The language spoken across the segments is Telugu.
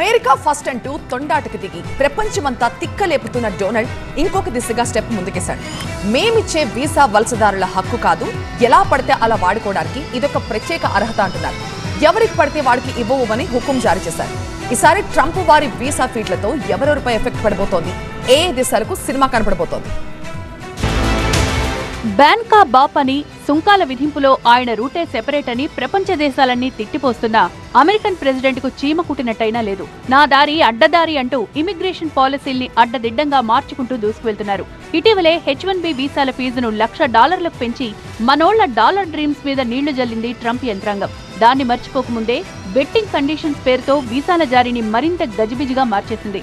అమెరికా ఫస్ట్ అంటూ తొండాటకు దిగి ప్రపంచమంతా తిక్కలేపుతున్న డొనాల్డ్ ఇంకొక దిశగా స్టెప్ ముందుకేశాడు. మేమిచ్చే వీసా వలసదారుల హక్కు కాదు ఎలా పడితే అలా వాడుకోవడానికి ఇదొక ప్రత్యేక అర్హత అంటున్నారు. ఎవరికి పడితే వాడికి ఇవ్వవని హుకుం జారీ చేశారు. ఈసారి ట్రంప్ వారి వీసా ఫీట్లతో ఎవరెవరిపై ఎఫెక్ట్ పడబోతోంది? ఏ ఏ దేశాలకు సినిమా కనపడబోతోంది? బ్యాన్ కా బాప్ అని సుంకాల విధింపులో ఆయన రూటే సెపరేట్ అని ప్రపంచ దేశాలన్నీ తిట్టిపోస్తున్నా అమెరికన్ ప్రెసిడెంట్కు చీమ కుట్టినట్టయినా లేదు. నా దారి అడ్డదారి అంటూ ఇమిగ్రేషన్ పాలసీల్ని అడ్డదిడ్డంగా మార్చుకుంటూ దూసుకువెళ్తున్నారు. ఇటీవలే హెచ్ వన్ బి వీసాల ఫీజును లక్ష డాలర్లకు పెంచి మనోళ్ళ డాలర్ డ్రీమ్స్ మీద నీళ్ళు జల్లింది ట్రంప్ యంత్రాంగం. దాన్ని మర్చిపోకముందే బెట్టింగ్ కండిషన్స్ పేరుతో వీసాల జారీని మరింత గజిబిజిగా మార్చేసింది.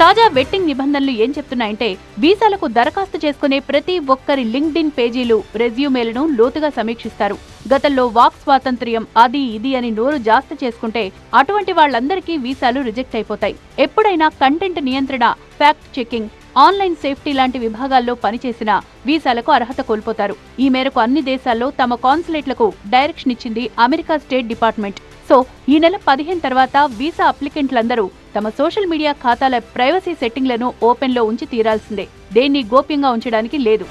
తాజా వెట్టింగ్ నిబంధనలు ఏం చెప్తున్నాయంటే వీసాలకు దరఖాస్తు చేసుకునే ప్రతి ఒక్కరి లింక్డ్ఇన్ పేజీలు రెజ్యూమేలను లోతుగా సమీక్షిస్తారు. గతంలో వాక్ స్వాతంత్ర్యం అది ఇది అని నోరు జాస్తి చేసుకుంటే అటువంటి వాళ్ళందరికీ వీసాలు రిజెక్ట్ అయిపోతాయి. ఎప్పుడైనా కంటెంట్ నియంత్రణ ఫ్యాక్ట్ చెకింగ్ ఆన్లైన్ సేఫ్టీ లాంటి విభాగాల్లో పనిచేసిన వీసాలకు అర్హత కోల్పోతారు. ఈ మేరకు అన్ని దేశాల్లో తమ కాన్సులేట్లకు డైరెక్షన్ ఇచ్చింది అమెరికా స్టేట్ డిపార్ట్మెంట్. సో ఈ నెల పదిహేను తర్వాత వీసా అప్లికెంట్లందరూ తమ సోషల్ మీడియా ఖాతాల ప్రైవసీ సెట్టింగ్లను ఓపెన్లో ఉంచి తీరాల్సిందే. దేన్ని గోప్యంగా ఉంచడానికి లేదు.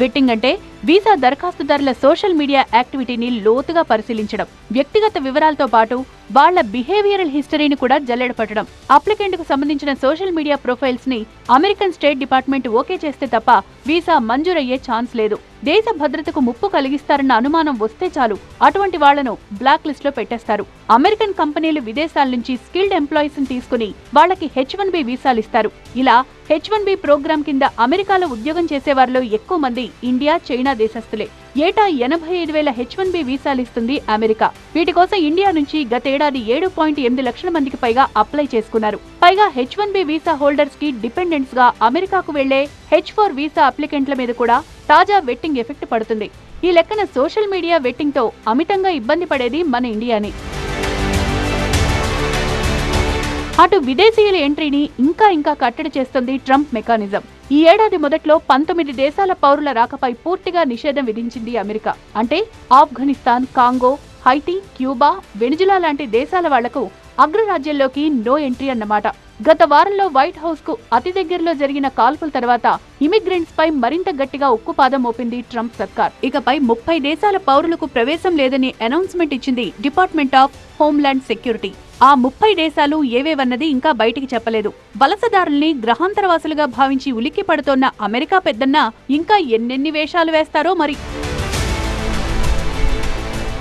వెట్టింగ్ అంటే వీసా దరఖాస్తుదారుల సోషల్ మీడియా యాక్టివిటీని లోతుగా పరిశీలించడం వ్యక్తిగత వివరాలతో పాటు వాళ్ళ బిహేవియరల్ హిస్టరీని కూడా జల్లెడపట్టడం అప్లికెంట్కు సంబంధించిన సోషల్ మీడియా ప్రొఫైల్స్ని అమెరికన్ స్టేట్ డిపార్ట్మెంట్ ఓకే చేస్తే తప్ప వీసా మంజూరయ్యే ఛాన్స్ లేదు. దేశ భద్రతకు ముప్పు కలిగిస్తారన్న అనుమానం వస్తే చాలు. అటువంటి వాళ్ళను బ్లాక్ లిస్ట్లో పెట్టేస్తారు. అమెరికన్ కంపెనీలు విదేశాల నుంచి స్కిల్డ్ ఎంప్లాయీస్ని తీసుకుని వాళ్ళకి హెచ్ వన్ బి వీసాలు ఇస్తారు. ఇలా హెచ్ వన్ బి ప్రోగ్రాం కింద అమెరికాలో ఉద్యోగం చేసేవారిలో ఎక్కువ మంది ఇండియా చైనా దేశస్థులే. ఏటా ఎనభై ఐదు వేల హెచ్ వన్ బి వీసాలు ఇస్తుంది అమెరికా. వీటి కోసం ఇండియా నుంచి గతేడాది ఏడు పాయింట్ ఎనిమిది లక్షల మందికి పైగా అప్లై చేసుకున్నారు. పైగా హెచ్ వన్ బి వీసా హోల్డర్స్కి డిపెండెంట్స్గా అమెరికాకు వెళ్ళే హెచ్ ఫోర్ వీసా అప్లికెంట్ల మీద కూడా తాజా వెట్టింగ్ ఎఫెక్ట్ పడుతుంది. ఈ లెక్కన సోషల్ మీడియా వెట్టింగ్తో అమితంగా ఇబ్బంది పడేది మన ఇండియానే. అటు విదేశీయుల ఎంట్రీని ఇంకా ఇంకా కట్టడి చేస్తుంది ట్రంప్ మెకానిజం. ఈ ఏడాది మొదట్లో పంతొమ్మిది దేశాల పౌరుల రాకపై పూర్తిగా నిషేధం విధించింది అమెరికా. అంటే Afghanistan Congo Haiti Cuba Venezuela లాంటి దేశాల వాళ్ళకు అగ్రరాజ్యంలోకి నో ఎంట్రీ అన్నమాట. గత వారంలో వైట్ హౌస్కు అతి దగ్గరలో జరిగిన కాల్పుల తర్వాత ఇమిగ్రెంట్స్ పై మరింత గట్టిగా ఉక్కుపాదం మోపింది ట్రంప్ సర్కార్. ఇకపై ముప్పై దేశాల పౌరులకు ప్రవేశం లేదని అనౌన్స్మెంట్ ఇచ్చింది డిపార్ట్మెంట్ ఆఫ్ హోమ్లాండ్ సెక్యూరిటీ. ఆ ముప్పై దేశాలు ఏవేవన్నది ఇంకా బయటికి చెప్పలేదు. వలసదారుల్ని గ్రహాంతరవాసులుగా భావించి ఉలిక్కి పడుతోన్న అమెరికా పెద్దన్న ఇంకా ఎన్నెన్ని వేషాలు వేస్తారో మరి.